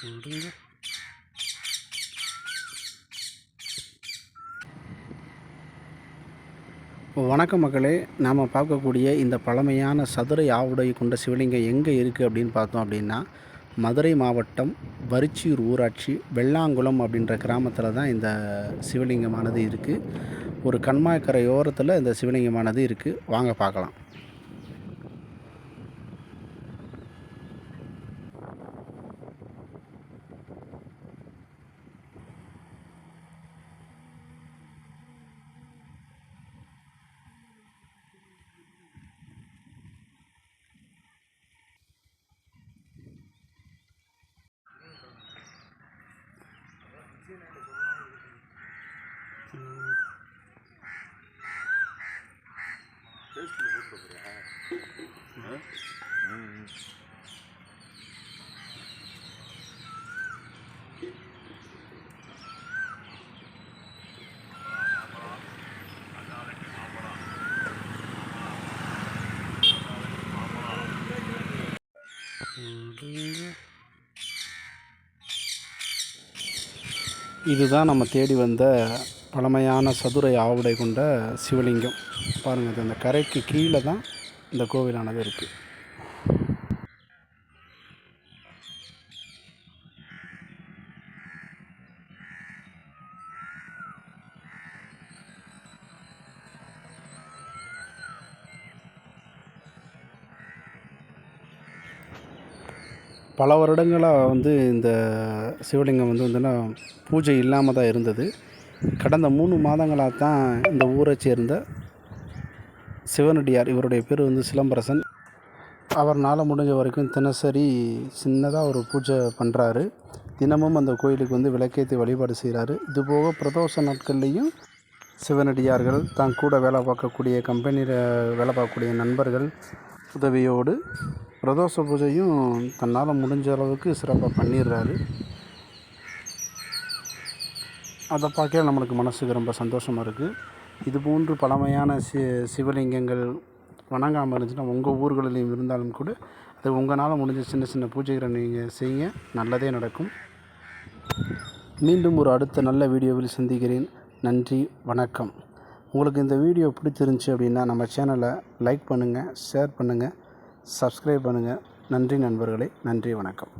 விடுங்க. வணக்க மக்களே. நாம் பார்க்கக்கூடிய இந்த பழமையான சதுரை ஆவுடை கொண்ட சிவலிங்கம் எங்கே இருக்குது அப்படின்னு பார்த்தோம் அப்படின்னா மதுரை மாவட்டம் வரிச்சியூர் ஊராட்சி வெள்ளாங்குளம் அப்படின்ற கிராமத்தில் தான் இந்த சிவலிங்கமானது இருக்குது ஒரு கண்மாய்க்கரை ஓரத்தில் இந்த சிவலிங்கமானது இருக்குது வாங்க பார்க்கலாம். இதுதான் நம்ம தேடி வந்த பழமையான சதுரை ஆவுடை கொண்ட சிவலிங்கம். பாருங்கள் இது அந்த கரைக்கு கீழே தான் இந்த கோவிலானது இருக்குது பல வருடங்களாக வந்து இந்த சிவலிங்கம் வந்து வந்துன்னா பூஜை இல்லாமல் தான் இருந்தது. கடந்த மூணு மாதங்களாக தான் இந்த ஊரை சேர்ந்த சிவனடியார் இவருடைய பேர் வந்து சிலம்பரசன். அவர்னால் முடிஞ்ச வரைக்கும் தினசரி சின்னதாக ஒரு பூஜை பண்ணுறாரு தினமும் அந்த கோயிலுக்கு வந்து விளக்கேற்றி வழிபாடு செய்கிறாரு இதுபோக பிரதோஷ நாட்கள்லேயும் சிவனடியார்கள் தான் கூட வேலை பார்க்கக்கூடிய கம்பெனியில் வேலை பார்க்கக்கூடிய நண்பர்கள் உதவியோடு பிரதோஷ பூஜையும் தன்னால் முடிஞ்ச அளவுக்கு சிறப்பாக பண்ணிடுறாரு. அதை பார்க்க நம்மளுக்கு மனசுக்கு ரொம்ப சந்தோஷமாக இருக்குது இது போன்று பழமையான சி சிவலிங்கங்கள் வணங்காமல் இருந்துச்சுன்னா உங்கள் ஊர்களிலையும் இருந்தாலும் கூட அது உங்களால் முடிஞ்ச சின்ன சின்ன பூஜைகளை நீங்கள் செய்யுங்க. நல்லதே நடக்கும். மீண்டும் ஒரு அடுத்த நல்ல வீடியோவில் சந்திக்கிறேன். நன்றி வணக்கம். உங்களுக்கு இந்த வீடியோ பிடிச்சிருந்துச்சி அப்படின்னா நம்ம சேனலை லைக் பண்ணுங்கள் ஷேர் பண்ணுங்கள் சப்ஸ்கிரைப் பண்ணுங்கள் நன்றி நண்பர்களே நன்றி வணக்கம்.